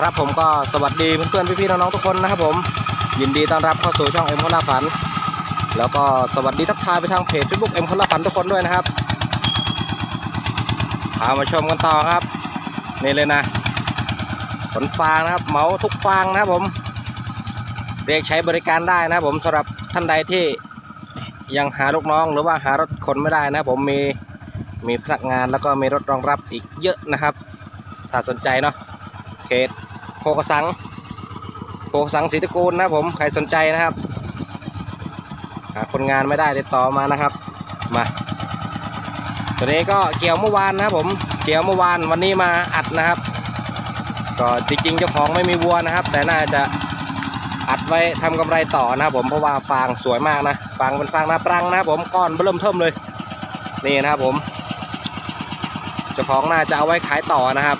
ครับผมก็สวัสดีเพื่อนๆพี่ๆน้องๆทุกคนนะครับผม ยินดีต้อนรับเข้าสู่ช่องเอ็มคนละฝัน แล้วก็สวัสดีทักทายไปทางเพจเฟซบุ๊กเอ็มคนละฝันทุกคนด้วยนะครับพามาชมกันต่อครับ นี่เลยนะขนฟางนะครับเหมาทุกฟางนะครับผม เรียกใช้บริการได้นะครับผมสำหรับท่านใดที่ยังหาลูกน้องหรือว่าหารถขนไม่ได้นะครับผมมีมีพนักงานแล้วก็มีรถรองรับอีกเยอะนะครับ ถ้าสนใจเนาะเขต โพกสังโพกสังศรีตะกูลนะผมใครสนใจนะครับหาคนงานไม่ได้ติดต่อมานะครับมาตัวนี้ก็เกี่ยวเมื่อวานนะผมเกี่ยวเมื่อวานวันนี้มาอัดนะครับ ก็จริงๆเจ้าของไม่มีวัวนะครับ แต่น่าจะอัดไว้ทำกำไรต่อนะครับผมเพราะว่าฟางสวยมากนะฟางเป็นฟางนาปรังนะครับผมก้อนเบิ่มเทิมเลยนี่นะครับผมเจ้าของน่าจะเอาไว้ขายต่อนะครับ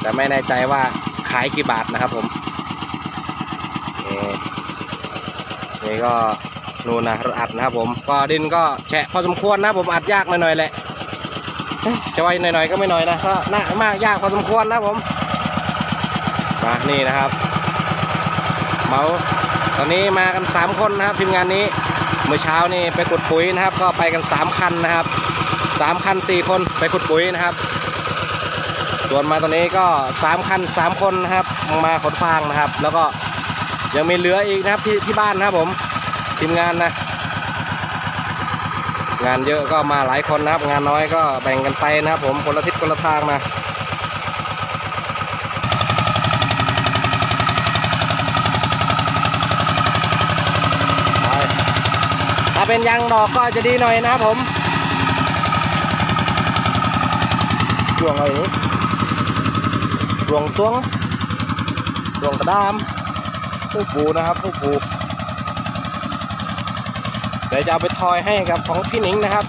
แต่ไม่แน่ใจว่า ขายกี่บาทนะครับผมนี่ก็นู่นนะรถอัดนะครับผมก็ดินก็แฉะพอสมควรนะผมอัดยากหน่อยๆแหละเอ๊ะจะว่าหน่อยๆก็ไม่หน่อยนะก็น่ามากยากพอสมควรนะผมมานี่นะครับเมาตอนนี้มากัน 3 คนนะครับทีมงานนี้เมื่อเช้านี่ไปขุดปุ๋ยนะครับ ก็ไปกัน 3 คันนะครับ 3 คัน 4 คนไปขุดปุ๋ยนะครับ ส่วนมาตอนนี้ก็3คัน3 คนนะครับมาขนฟางนะครับ แล้วก็ยังมีเหลืออีกนะครับที่ที่บ้านนะครับผมทีมงานนะงานเยอะก็มาหลายคนนะครับ งานน้อยก็แบ่งกันไปนะครับ ผมคนละทิศคนละทางนะถ้าเป็นยางดอกก็จะดีหน่อยนะครับผมช่วงอะไรนี้ ช่วงตวงช่วงกระดามผู้ปูนะครับผู้ปูเดี๋ยวจะเอาไปทอยให้กับของพี่หนิงนะครับ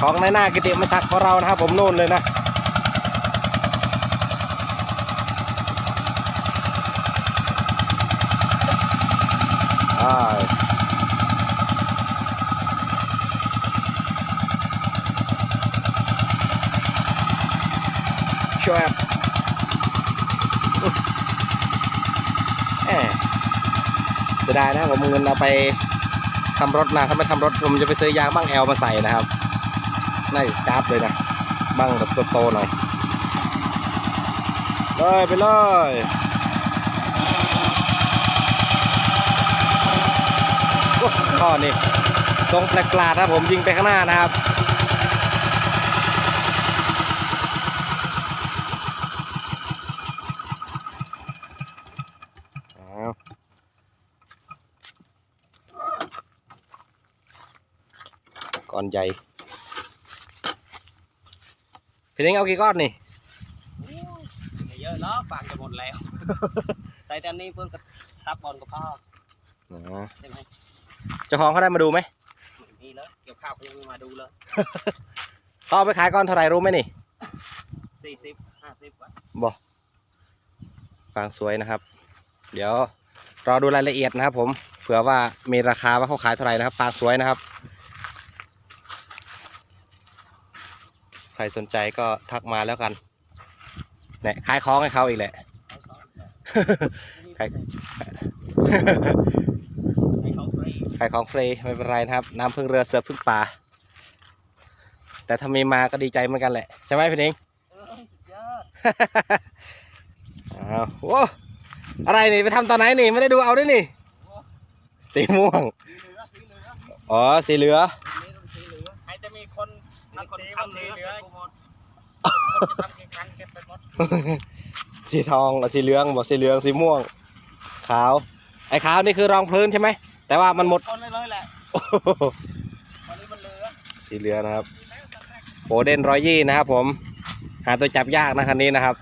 ของในหน้ากิติมศักดิ์ของเรานะครับ ผมนู่นเลยนะอ่าช่วยแหมเสียดายนะผมเงินเอาไปทำรถนะถ้าไม่ทำรถผมจะไปซื้อยางบ้างแอลมาใส่นะครับน่าจะจ้าบเลยนะบ้างแบบโตๆหน่อยเลยไปเลยโอ้ข้อนี่ทรงแปลกๆนะผมยิงไปข้างหน้านะครับ อนใหญ่พี่นิ้งเอากี่ก้อนนี่ไม่เยอะแล้วฝากจะหมดแล้วแต่ตอนนี้เพิ่งกระทับบอลกับพ่อใช่ไหมเจ้าของเขาได้มาดูไหมไม่มีแล้วเกี่ยวข้าวก็ยังไม่มาดูเลยเขาเอาไปขายก้อนเท่าไหร่รู้ไหมนี่สี่สิบห้าสิบวะบอกฟางสวยนะครับ เดี๋ยวรอดูรายละเอียดนะครับผมเผื่อว่ามีราคาว่าเขาขายเท่าไหร่นะครับฟางสวยนะครับ ใค รสนใจก็ทักมาแล้วกันเนี่ยขายของให้เขาอีกแหละใครไอ้ของฟรีขายของฟรีไม่เป็นไรนะครับ น้ำพึ่งเรือเสือพึ่งป่า แต่ถ้ามีมาก็ดีใจเหมือนกันแหละ ใช่ไหมพี่นิงเออสุดยอดอ้าวโอ้อะไรนี่ไปทำตอนไหนนี่ไม่ได้ดูเอาด้วยนี่ สีม่วงสีเหลือสีเหลืออ๋อ สีเหลือนี่ต้องสีเหลือให้จะมี คนมีคนทำสีเหลือกูหมดคนจะทำกี่ครั้งเก็บไปหมดสีทองกับสีเหลืองบอกสีเหลืองสีม่วง ขาว ไอ้ขาวนี่คือรองพื้นใช่ไหมแต่ว่ามันหมดคนเลยเลยแหละโอ้โหวันนี้มันเหลือสีเหลืองนะครับโอเดนร้อยยี่นะครับ ผม หาตัวจับยากนะคันนี้นะครับ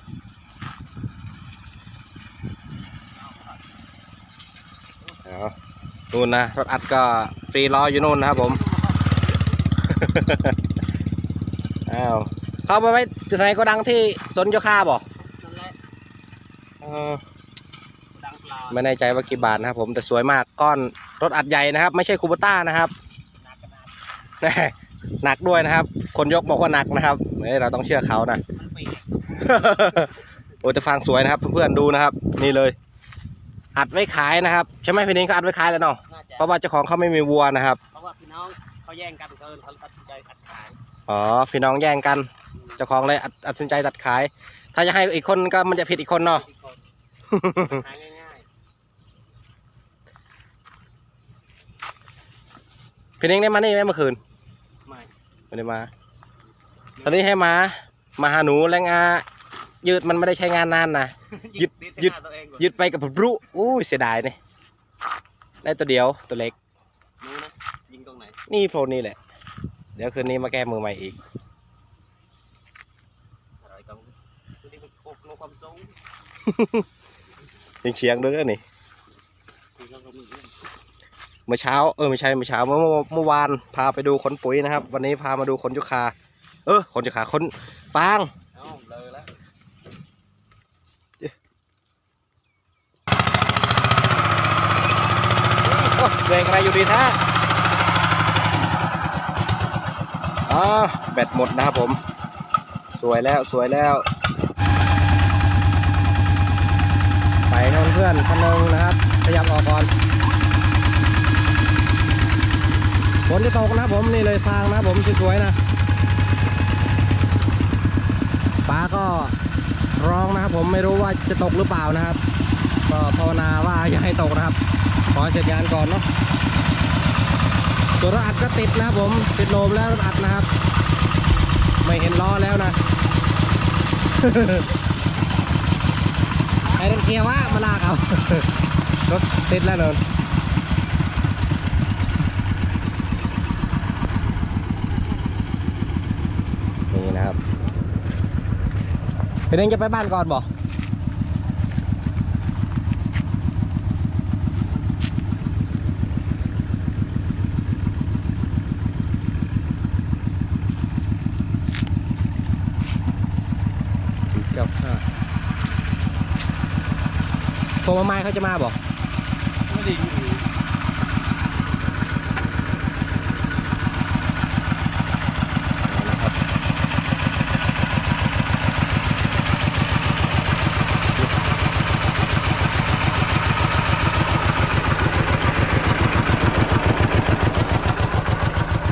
เอานู่นนะรถอัดก็ฟรีล้ออยู่นู่นนะครับผม อ้าวเข้าไปไว้ที่ไหนก็ดังที่สนโยคาบ่นั่นแหละเออดังเปล่าไม่แน่ใจว่ากี่บาทนะครับผมแต่สวยมากก้อนรถอัดใหญ่นะครับ ไม่ใช่คูเบต้านะครับหนักขนาดแน่หนักด้วยนะครับ คนยกบอกว่าหนักนะครับเฮ้ยเราต้องเชื่อเขานะ มันปีกโอ้แต่ฟางสวยนะครับเพื่อนๆดูนะครับ นี่เลย อัดไว้ขายนะครับใช่ไหมพี่นิ้งก็อัดไว้ขายแล้วเนาะน่าจะเพราะว่าเจ้าของเขาไม่มีวัวนะครับ เพราะว่าพี่น้องเขาแย่งกันเกินเขาตัดสินใจอัดขาย อ๋อ พี่น้องแย่งกันอืมเจ้าของเลยอัดอัดสินใจตัดขาย ถ้าจะให้อีกคนก็มันจะผิดอีกคนเนาะที่คนหาง่ายพี่นิ้งได้มานี่ไหมเมื่อคืนๆไม่ไม่ได้มา ตอนนี้ให้มามาหาหนูแรงอายืดมันไม่ได้ใช้งานนานนะ ยึดยึดใส่หน้าตัวเองก่อนยืดไปกับพรุอู้ยเสียดายนี่ได้ตัวเดียวตัวเล็ก รู้นะยิงตรงไหน นี่โพลนี่แหละ เดี๋ยวคืนนี้มาแก้มือใหม่อีกอะไรกังยิงเชียงด้วยนะนี่คือเมื่อเมื่อเช้า เออไม่ใช่เมื่อเช้าเมื่อเมื่อวานพาไปดูขนปุ๋ยนะครับ วันนี้พามาดูขนยุคา เออขนยุคาขนฟางเอาเลยแล้วโอ้เบรกอะไรอยู่ดีแท้ อ๋อแบตหมดนะครับผม สวยแล้วสวยแล้ว ไปนะเพื่อนๆคันนึงนะครับขยับออกก่อนฝนจะตกนะผมนี่เลยฟางนะผมสวยๆนะฟ้าก็ร้องนะครับผมไม่รู้ว่าจะตกหรือเปล่านะครับ ก็ภาวนาว่าอย่าให้ตกนะครับ ขอเสร็จงานก่อนเนาะ ตัวรถอัดก็ติดนะครับผมติดโลมแล้วรถอัดนะครับ ไม่เห็นล้อแล้วนะไอ้รถเกียร์ว่ามาลากเอารถติดแล้วเนนนี่นะครับเป็นเองจะไปบ้านก่อนบ่ เก้าห้าโทรมาไม้เขาจะมาบอกไม่ได้ยินนะครับ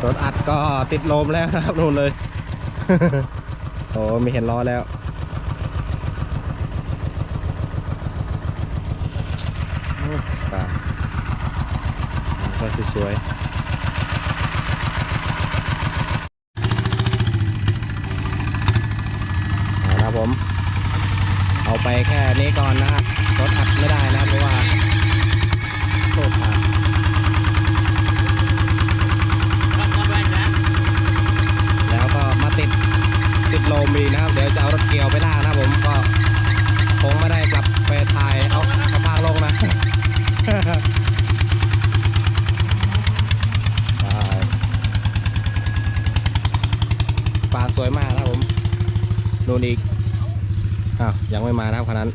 รถอัดก็ติดลมแล้วนะครับนู่นเลย โอ้ไม่เห็นล้อแล้ว ป่าก็สวยๆนะครับผม เอาไปแค่นี้ก่อนนะครับรถอัดไม่ได้นะครับเพราะว่าโคตรขาด รับรับแรงนะ แล้วก็มาติดติดโลมอีกนะครับ เดี๋ยวจะเอารถเกี่ยวไปล่างนะครับผมก็คงไม่ได้กลับไปถ่ายเอาเอาฟางลงนะ ฟางสวยมากนะครับผมนู่ นอีกอ้าวยังไม่มานะครับคันนั้น